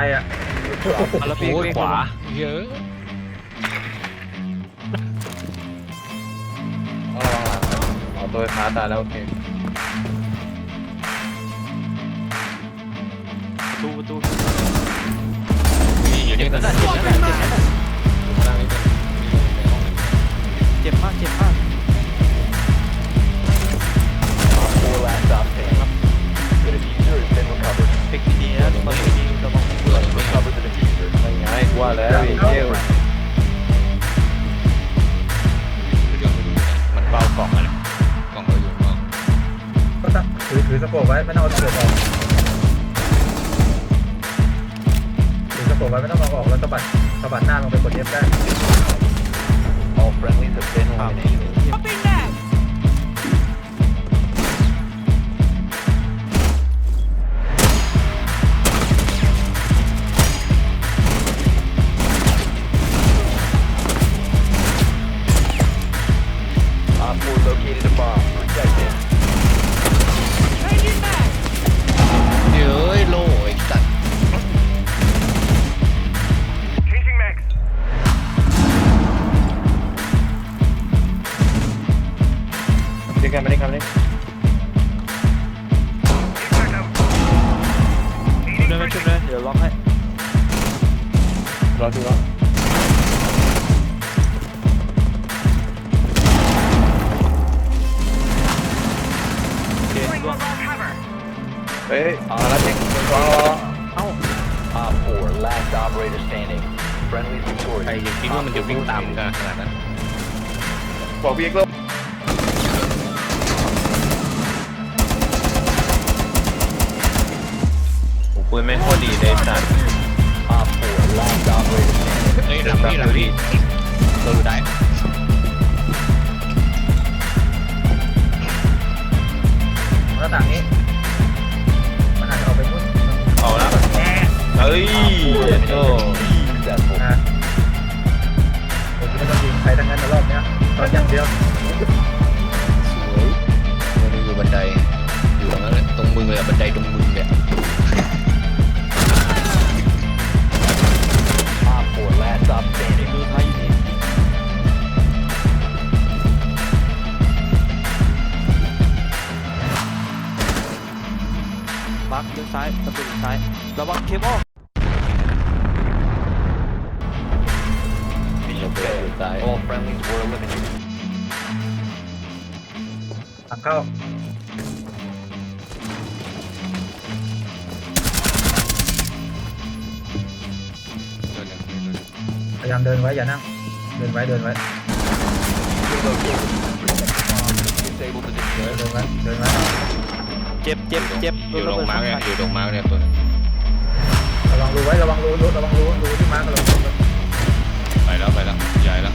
เกือบตายอะเอาแล้วพี่โอ้ยวิ่งขวามาเยอะเอาระวังหลังครับเอาตัวขาตายแล้วโอเคประตูประตูมีอยู่ในเจ็บนั้นั่นนน่ะน่ะเจ็บนั่นน่ะเจ็บนั่นน่ะเจ็บมากเจ็บมาก แล้วอ้เจ้าเดี๋ยวมันเฝ้ากล่องอะไรกล่องเราอยู่ข้างนอกก็ตั้งถือถือสะโพกไว้ไม่ต้องเอาสะโพกออกถือสะโพกไว้ไม่ต้องเอาออกแล้วสะบัดสะบัดหน้าลงไปกดเอฟได้ All friendlies have been eliminated. เรียกกันไม่ได้ครับนี่ชุบเลยไหมชุบเลยเดี๋ยวล็อกให้รอดูรอโอเคล่วงเฮ้ยมาแล้วเช็ครอรอเอ้า Op 4 last operator standing. Friendlies ใคร victorious. จะคิดว่ามันจะวิ่งตามกันขนาดนั้น บอกพี่เอกลบ นไม่โคตรดีเลยสัตว์ Op 4 last operator standing. เฮ้ยหลังพี่หลังพี่โดนได้หน้าต่างนี้มันอาจจะออกไปพุ่นเอาแล้วเฮ้ยโอ้ Successful. นะผมไม่ต้องยิงใครทั้งนั้นในรอบเนี้ยตอนอย่างเดียวสวยมันอยู่บันได อยู่ตรงนั้นเลยตรงมึงเลยอะบันไดตรงมึง ร์คเลี้ยวซ้ายประตูซ้าย ระวังเคเบิล Mission failed. All friendlies were eliminated. หลังเข้าโดนอย่างนี้โดนพยายามเดินไว้อย่านั่ง เดินไว้เดินไว้ Relocated. Disable the เดิน diffuser. เดินไว้เดินไว้ เจ็บเจ็บเจ็บอยู่โดตรนงระมาร์กเบิเนี่ยดอยู่ตรงมาร์กเนี่ยตัวนึงระวังรูไว้ระวังรูรูระวังรูรูที่มาร์กระวังรูไปแล้วไปแล้วย้ายแล้ว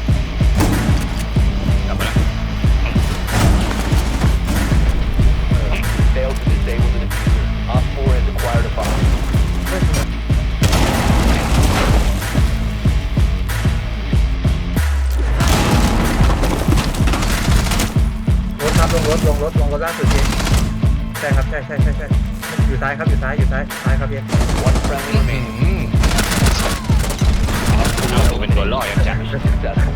กลับมาแล้ว Failed to disable the diffuser. Op 4 has acquired a bomb. รถครับลงรถลงรถลงรถล่าสุดเองใช่ครับใช่ใช่ใช่ใช่อยู่ซ้ายครับอยู่ซ้ายอยู่ซ้ายซ้ายครับเอง One friendly อื remaining. มเอาตัวเป็นตัวล่ออย่างจัง Successful.